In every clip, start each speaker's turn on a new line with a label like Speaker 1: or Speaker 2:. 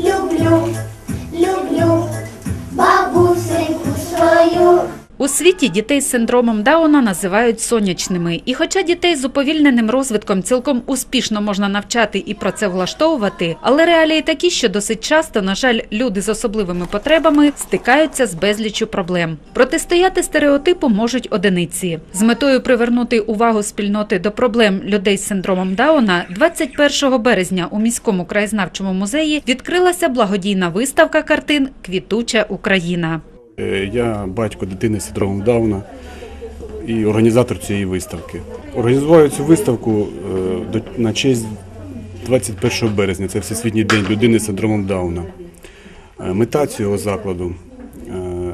Speaker 1: Люблю. У світі дітей з синдромом Дауна називають сонячними. І хоча дітей з уповільненим розвитком цілком успішно можна навчати і працевлаштовувати, але реалії такі, що досить часто, на жаль, люди з особливими потребами стикаються з безліччю проблем. Протистояти стереотипу можуть одиниці. З метою привернути увагу спільноти до проблем людей з синдромом Дауна 21 березня у міському краєзнавчому музеї відкрилася благодійна виставка картин Квітуча Україна.
Speaker 2: Е, Я батько дитини з синдромом Дауна і організатор цієї виставки. Організуваю цю виставку е, на честь 21 березня. Це Всесвітній день людини з синдромом Дауна. Е, Мета цього закладу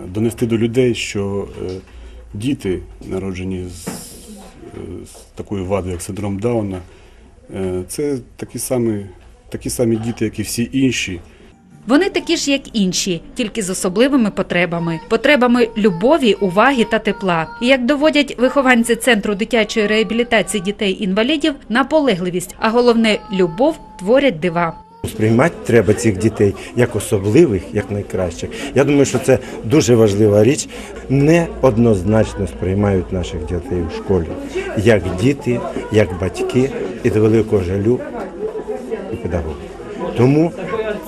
Speaker 2: донести до людей, що діти, народжені з, з такою вадою, як синдром Дауна, це такі самі, такі самі діти, як і всі інші.
Speaker 1: Вони такі ж, як інші, тільки з особливими потребами, потребами любові, уваги та тепла. І як доводять вихованці центру дитячої реабілітації дітей-інвалідів, наполегливість, а головне любов творять дива.
Speaker 3: Сприймати треба цих дітей як особливих, як найкращих. Я думаю, що це дуже важлива річ. Неоднозначно сприймають наших дітей у школі, як діти, як батьки і до великого жалю і педагоги. Тому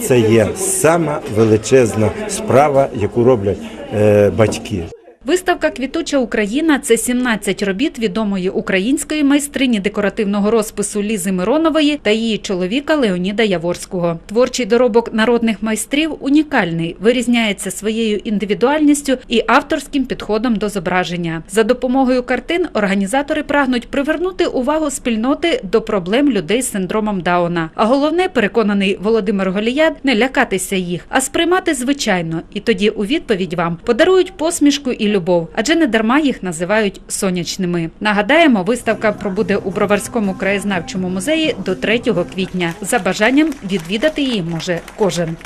Speaker 3: це є сама величезна справа, яку роблять е, батьки.
Speaker 1: Виставка Квітуча Україна це 17 робіт відомої української майстрині декоративного розпису Лізи Миронової та її чоловіка Леоніда Яворського. Творчий доробок народних майстрів унікальний, вирізняється своєю індивідуальністю і авторським підходом до зображення. За допомогою картин організатори прагнуть привернути увагу спільноти до проблем людей з синдромом Дауна. А головне, переконаний Володимир Голіяд, не лякатися їх, а сприймати звичайно. І тоді у відповідь вам подарують посмішку любов, адже не дарма їх називають сонячними. Нагадаємо, виставка пробуде у Броварському краєзнавчому музеї до 3 квітня. За бажанням відвідати її може кожен.